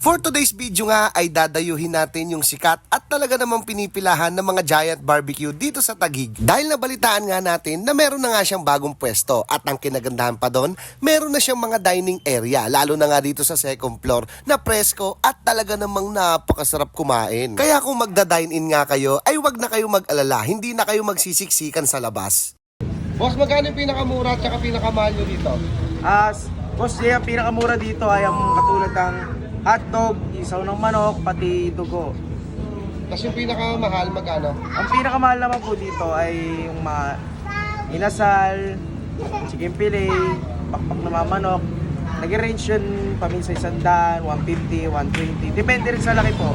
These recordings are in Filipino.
For today's video nga ay dadayuhin natin yung sikat at talaga namang pinipilahan ng mga giant barbecue dito sa Tagig. Dahil nabalitaan nga natin na meron na nga siyang bagong pwesto at ang kinagandahan pa doon, meron na siyang mga dining area lalo na nga dito sa second floor na presko at talaga namang napakasarap kumain. Kaya kung magda-dine in nga kayo ay wag na kayo mag-alala, hindi na kayo magsisiksikan sa labas. Boss, magkano yung pinakamura at saka pinakamahal nyo dito? As boss, yeah, ang pinakamura dito ay ang katulad ng hotdog, isaw ng manok, pati dugo. Tapos yung pinakamahal, magkano? Ang pinakamahal naman po dito ay yung mga inasal, chicken fillet, pakpak na mga manok. Nag-range yun paminsan isang daan, 150, 120. Depende rin sa laki po.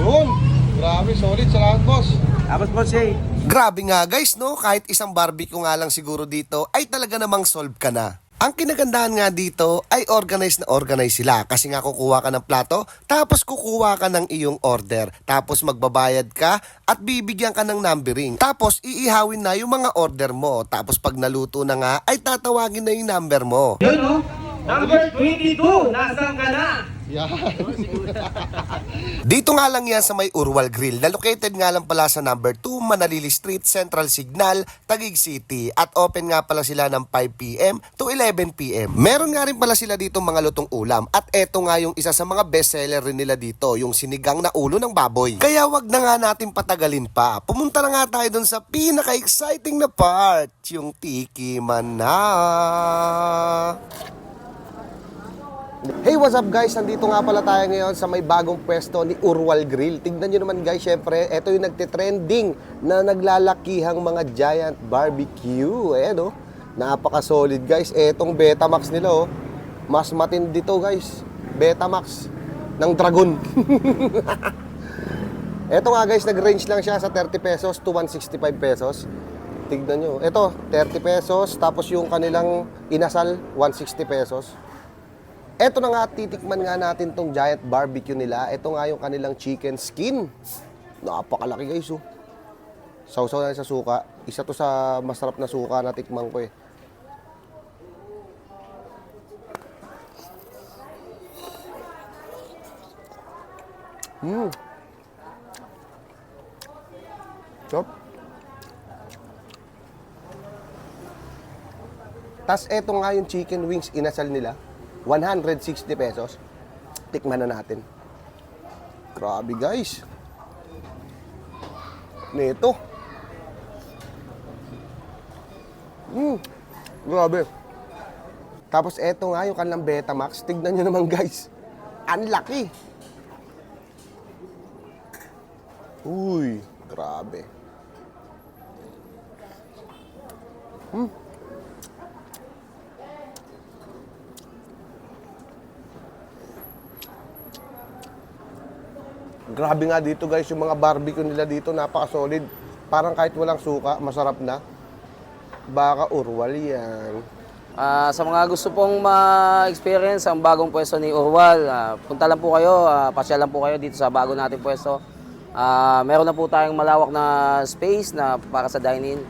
Yun! Grabe, solid. Salamat, boss. Tapos boss, eh, Grabe nga guys, no? Kahit isang barbecue nga lang siguro dito, ay talaga namang solve ka na. Ang kinagandahan nga dito ay organized na organized sila kasi nga kukuha ka ng plato tapos kukuha ka ng iyong order tapos magbabayad ka at bibigyan ka ng numbering tapos iihawin na yung mga order mo tapos pag naluto na nga ay tatawagin na yung number mo. Yun no? Number 22, nasaan ka na? Dito nga lang yan sa may Urwal Grill na located nga lang pala sa number 2 Manalili Street, Central Signal, Taguig City at open nga pala sila ng 5pm to 11pm. Meron nga rin pala sila dito mga lutong ulam at eto nga yung isa sa mga bestseller rin nila dito, yung sinigang na ulo ng baboy. Kaya wag na nga natin patagalin pa. Pumunta na nga tayo dun sa pinaka-exciting na part, yung Tiki Mana. Hey, what's up guys? Nandito nga pala tayo ngayon sa may bagong pwesto ni Urwal Grill. Tignan nyo naman guys, syempre, ito yung nagtitrending na naglalakihang mga giant barbecue. Ayan oh, napaka-solid guys. Etong Betamax nila oh, mas matindi to guys. Betamax ng Dragon. Ito nga guys, nag-range lang siya sa 30 pesos to 165 pesos. Tignan nyo. Ito, 30 pesos. Tapos yung kanilang inasal, 160 pesos. Ito na nga, titikman nga natin tong giant barbecue nila. Ito nga yung kanilang chicken skin. Napakalaki guys, oh. Sausaw na sa suka. Isa to sa masarap na suka na tikman ko eh. Mmm. Sarap. Tapos eto nga yung chicken wings inasal nila. 160 pesos. Tikman na natin. Grabe guys. Neto. Mm, grabe. Tapos eto nga yung kanilang Betamax. Tignan nyo naman guys. Ang laki. Uy, grabe. Grabe nga dito guys, yung mga barbecue nila dito napaka-solid. Parang kahit walang suka, masarap na. Baka urwal yan. Ah, sa mga gusto pong ma-experience ang bagong pwesto ni Urwal, ah, punta lang po kayo, uh, pasyal lang po kayo dito sa bago nating pwesto. Ah, meron na po tayong malawak na space na para sa dining.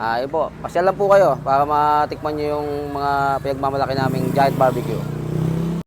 Ah, yun po, pasyal lang po kayo para matikman nyo yung mga pinagmamalaki naming giant barbecue.